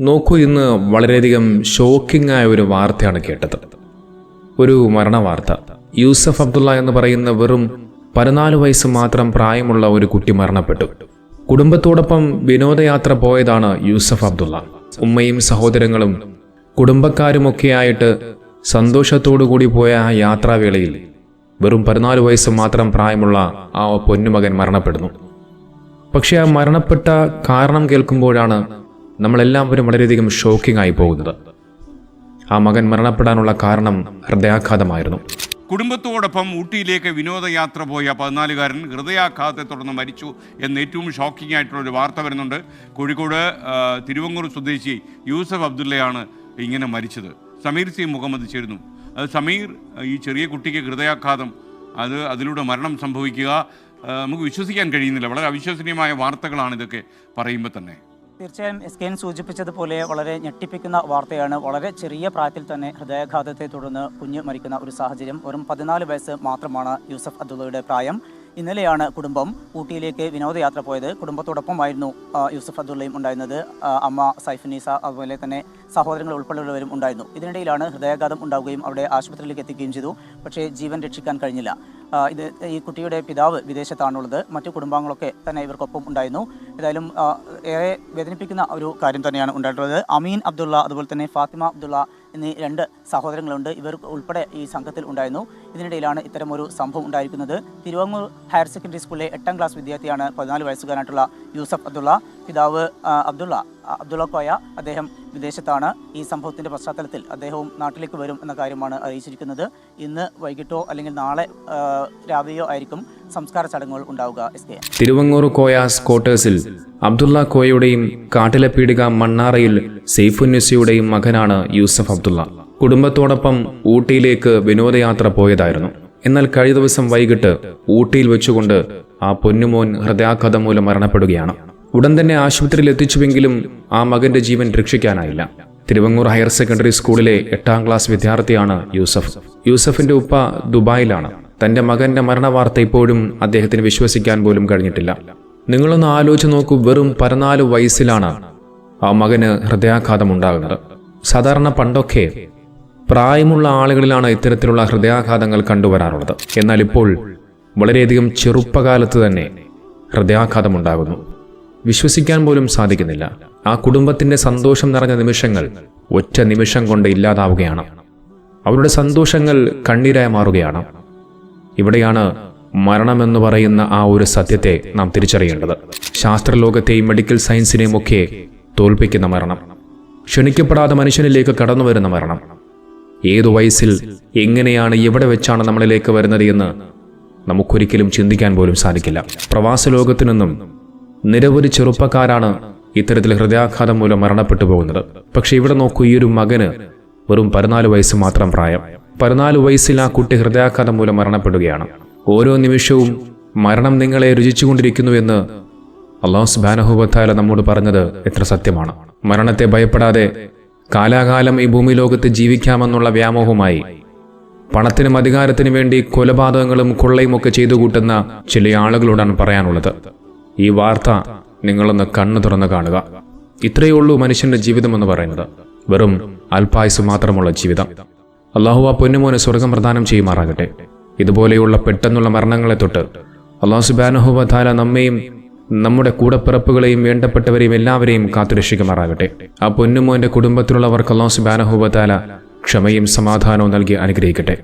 നോക്കൂ ഇന്ന് വളരെയധികം ഷോക്കിംഗ് ആയ ഒരു വാർത്തയാണ് കേട്ടത്. ഒരു മരണ വാർത്ത യൂസഫ് അബ്ദുള്ള എന്ന് പറയുന്ന വെറും പതിനാല് വയസ്സ് മാത്രം പ്രായമുള്ള ഒരു കുട്ടി മരണപ്പെട്ടു. കുടുംബത്തോടൊപ്പം വിനോദയാത്ര പോയതാണ് യൂസഫ് അബ്ദുള്ള. ഉമ്മയും സഹോദരങ്ങളും കുടുംബക്കാരുമൊക്കെയായിട്ട് സന്തോഷത്തോടു കൂടി പോയ ആ യാത്രാവേളയിൽ വെറും പതിനാല് വയസ്സ് മാത്രം പ്രായമുള്ള ആ പൊന്നുമകൻ മരണപ്പെടുന്നു. പക്ഷേ ആ മരണപ്പെട്ട കാരണം കേൾക്കുമ്പോഴാണ് നമ്മളെല്ലാവരും വളരെയധികം ഷോക്കിംഗ് ആയി പോകുന്നത്. ആ മകൻ മരണപ്പെടാനുള്ള കാരണം ഹൃദയാഘാതമായിരുന്നു. കുടുംബത്തോടൊപ്പം ഊട്ടിയിലേക്ക് വിനോദയാത്ര പോയ പതിനാലുകാരൻ ഹൃദയാഘാതത്തെ തുടർന്ന് മരിച്ചു എന്ന് ഏറ്റവും ഷോക്കിംഗ് ആയിട്ടുള്ള ഒരു വാർത്ത വരുന്നുണ്ട്. കോഴിക്കോട് തിരുവങ്ങൂർ സ്വദേശി യൂസഫ് അബ്ദുള്ളയാണ് ഇങ്ങനെ മരിച്ചത്. സമീർ സി മുഹമ്മദ് ചേരുന്നു. സമീർ ഈ ചെറിയ കുട്ടിക്ക് ഹൃദയാഘാതം അത് അതിലൂടെ മരണം സംഭവിക്കുക നമുക്ക് വിശ്വസിക്കാൻ കഴിയുന്നില്ല. വളരെ അവിശ്വസനീയമായ വാർത്തകളാണ് ഇതൊക്കെ പറയുമ്പോൾ തന്നെ. തീർച്ചയായും എസ് കെ എൻ സൂചിപ്പിച്ചതുപോലെ വളരെ ഞെട്ടിപ്പിക്കുന്ന വാർത്തയാണ്. വളരെ ചെറിയ പ്രായത്തിൽ തന്നെ ഹൃദയാഘാതത്തെ തുടർന്ന് കുഞ്ഞ് മരിക്കുന്ന ഒരു സാഹചര്യം. വെറും പതിനാല് വയസ്സ് മാത്രമാണ് യൂസഫ് അബ്ദുള്ളയുടെ പ്രായം. ഇന്നലെയാണ് കുടുംബം ഊട്ടിയിലേക്ക് വിനോദയാത്ര പോയത്. കുടുംബത്തോടൊപ്പമായിരുന്നു യൂസഫ് അബ്ദുള്ളയും ഉണ്ടായിരുന്നത്. അമ്മ സൈഫനീസ അതുപോലെ തന്നെ സഹോദരങ്ങൾ ഉൾപ്പെടെയുള്ളവരും ഉണ്ടായിരുന്നു. ഇതിനിടയിലാണ് ഹൃദയാഘാതം ഉണ്ടാവുകയും അവിടെ ആശുപത്രിയിലേക്ക് എത്തിക്കുകയും ചെയ്തു. പക്ഷേ ജീവൻ രക്ഷിക്കാൻ കഴിഞ്ഞില്ല. ഇത് ഈ കുട്ടിയുടെ പിതാവ് വിദേശത്താണുള്ളത്. മറ്റു കുടുംബാംഗങ്ങളൊക്കെ തന്നെ ഇവർക്കൊപ്പം ഉണ്ടായിരുന്നു. ഏതായാലും ഏറെ വേദനിപ്പിക്കുന്ന ഒരു കാര്യം തന്നെയാണ് ഉണ്ടായിട്ടുള്ളത്. അമീൻ അബ്ദുള്ള അതുപോലെ തന്നെ ഫാത്തിമ അബ്ദുള്ള എന്നീ രണ്ട് സഹോദരങ്ങളുണ്ട്. ഇവർ ഉൾപ്പെടെ ഈ സംഘത്തിൽ ഉണ്ടായിരുന്നു. ഇതിനിടയിലാണ് ഇത്തരമൊരു സംഭവം ഉണ്ടായിരിക്കുന്നത്. തിരുവങ്ങൂർ ഹയർ സെക്കൻഡറി സ്കൂളിലെ എട്ടാം ക്ലാസ് വിദ്യാർത്ഥിയാണ് പതിനാല് വയസ്സുകാരനായിട്ടുള്ള യൂസഫ് അബ്ദുള്ള. പിതാവ് അബ്ദുള്ള അബ്ദുള്ള കോയ അദ്ദേഹം വിദേശത്താണ് ഈ സംഭവത്തിന്റെ പശ്ചാത്തലത്തിൽ അദ്ദേഹവും നാട്ടിലേക്ക് വരും എന്ന കാര്യമാണ് അറിയിച്ചിരിക്കുന്നത്. ഇന്ന് വൈകിട്ടോ അല്ലെങ്കിൽ നാളെ രാവിലെയോ ആയിരിക്കും സംസ്കാര ചടങ്ങുകൾ ഉണ്ടാവുക എസ് കെ. തിരുവങ്ങൂർ കോയാസ് ക്വാർട്ടേഴ്സിൽ അബ്ദുള്ള കോയയുടെയും കാട്ടിലെ പീടിക മണ്ണാറയിൽ സെയ്ഫുന്നിസയുടെയും മകനാണ് യൂസഫ് അബ്ദുള്ള. കുടുംബത്തോടൊപ്പം ഊട്ടിയിലേക്ക് വിനോദയാത്ര പോയതായിരുന്നു. എന്നാൽ കഴിഞ്ഞ ദിവസം വൈകിട്ട് ഊട്ടിയിൽ വെച്ചുകൊണ്ട് ആ പൊന്നുമോൻ ഹൃദയാഘാതം മൂലം മരണപ്പെടുകയാണ്. ഉടൻ തന്നെ ആശുപത്രിയിൽ എത്തിച്ചുവെങ്കിലും ആ മകന്റെ ജീവൻ രക്ഷിക്കാനായില്ല. തിരുവങ്ങൂർ ഹയർ സെക്കൻഡറി സ്കൂളിലെ എട്ടാം ക്ലാസ് വിദ്യാർത്ഥിയാണ് യൂസഫ്. യൂസഫിന്റെ ഉപ്പ ദുബായിലാണ്. തന്റെ മകന്റെ മരണവാർത്ത ഇപ്പോഴും അദ്ദേഹത്തിന് വിശ്വസിക്കാൻ പോലും കഴിഞ്ഞിട്ടില്ല. നിങ്ങളൊന്ന് ആലോചിച്ച് നോക്കൂ വെറും പതിനാല് വയസ്സിലാണ് ആ മകന് ഹൃദയാഘാതം ഉണ്ടാകുന്നത്. സാധാരണ പണ്ടൊക്കെ പ്രായമുള്ള ആളുകളിലാണ് ഇത്തരത്തിലുള്ള ഹൃദയാഘാതങ്ങൾ കണ്ടുവരാറുള്ളത്. എന്നാൽ ഇപ്പോൾ വളരെയധികം ചെറുപ്പകാലത്ത് തന്നെ ഹൃദയാഘാതം ഉണ്ടാകുന്നു. വിശ്വസിക്കാൻ പോലും സാധിക്കുന്നില്ല. ആ കുടുംബത്തിന്റെ സന്തോഷം നിറഞ്ഞ നിമിഷങ്ങൾ ഒറ്റ നിമിഷം കൊണ്ട് ഇല്ലാതാവുകയാണ്. അവരുടെ സന്തോഷങ്ങൾ കണ്ണീരായി മാറുകയാണ്. ഇവിടെയാണ് മരണമെന്ന് പറയുന്ന ആ ഒരു സത്യത്തെ നാം തിരിച്ചറിയേണ്ടത്. ശാസ്ത്രലോകത്തെയും മെഡിക്കൽ സയൻസിനെയും ഒക്കെ തോൽപ്പിക്കുന്ന മരണം. ക്ഷണിക്കപ്പെടാതെ മനുഷ്യനിലേക്ക് കടന്നു വരുന്ന മരണം. ഏതു വയസ്സിൽ എങ്ങനെയാണ് എവിടെ വെച്ചാണ് നമ്മളിലേക്ക് വരുന്നത് എന്ന് നമുക്കൊരിക്കലും ചിന്തിക്കാൻ പോലും സാധിക്കില്ല. പ്രവാസ ലോകത്തു നിന്നും നിരവധി ചെറുപ്പക്കാരാണ് ഇത്തരത്തിൽ ഹൃദയാഘാതം മൂലം മരണപ്പെട്ടു പോകുന്നത്. പക്ഷെ ഇവിടെ നോക്കൂ ഈ ഒരു മകന് വെറും പതിനാല് വയസ്സ് മാത്രം പ്രായം. പതിനാല് വയസ്സിൽ ആ കുട്ടി ഹൃദയാഘാതം മൂലം മരണപ്പെടുകയാണ്. ഓരോ നിമിഷവും മരണം നിങ്ങളെ രുചിച്ചുകൊണ്ടിരിക്കുന്നു രുചിച്ചുകൊണ്ടിരിക്കുന്നുവെന്ന് അള്ളാഹു സുബാനഹുബത്താല നമ്മോട് പറഞ്ഞത് എത്ര സത്യമാണ്. മരണത്തെ ഭയപ്പെടാതെ കാലാകാലം ഈ ഭൂമി ലോകത്ത് ജീവിക്കാമെന്നുള്ള വ്യാമോഹമായി പണത്തിനും അധികാരത്തിനും വേണ്ടി കൊലപാതകങ്ങളും കൊള്ളയും ഒക്കെ ചെയ്തു കൂട്ടുന്ന ചില ആളുകളോടാണ് പറയാനുള്ളത്. ഈ വാർത്ത നിങ്ങളൊന്ന് കണ്ണു തുറന്ന് കാണുക. ഇത്രയേ ഉള്ളൂ മനുഷ്യന്റെ ജീവിതം എന്ന് പറയുന്നത്. വെറും അൽപായുസ് മാത്രമുള്ള ജീവിതം. അള്ളാഹു ആ പൊന്നുമോനെ സ്വർഗം പ്രദാനം ചെയ്യുമാറാകട്ടെ. ഇതുപോലെയുള്ള പെട്ടെന്നുള്ള മരണങ്ങളെ തൊട്ട് അള്ളാഹു സുബാനുഹുവ താല നമ്മയും നമ്മുടെ കൂടപ്പിറപ്പുകളെയും വേണ്ടപ്പെട്ടവരെയും എല്ലാവരെയും കാത്തുരക്ഷിക്കുമാറാകട്ടെ. ആ പൊന്നുമോന്റെ കുടുംബത്തിലുള്ളവർക്ക് അള്ളാഹു സുബാനുഹുവ താല ക്ഷമയും സമാധാനവും നൽകി അനുഗ്രഹിക്കട്ടെ.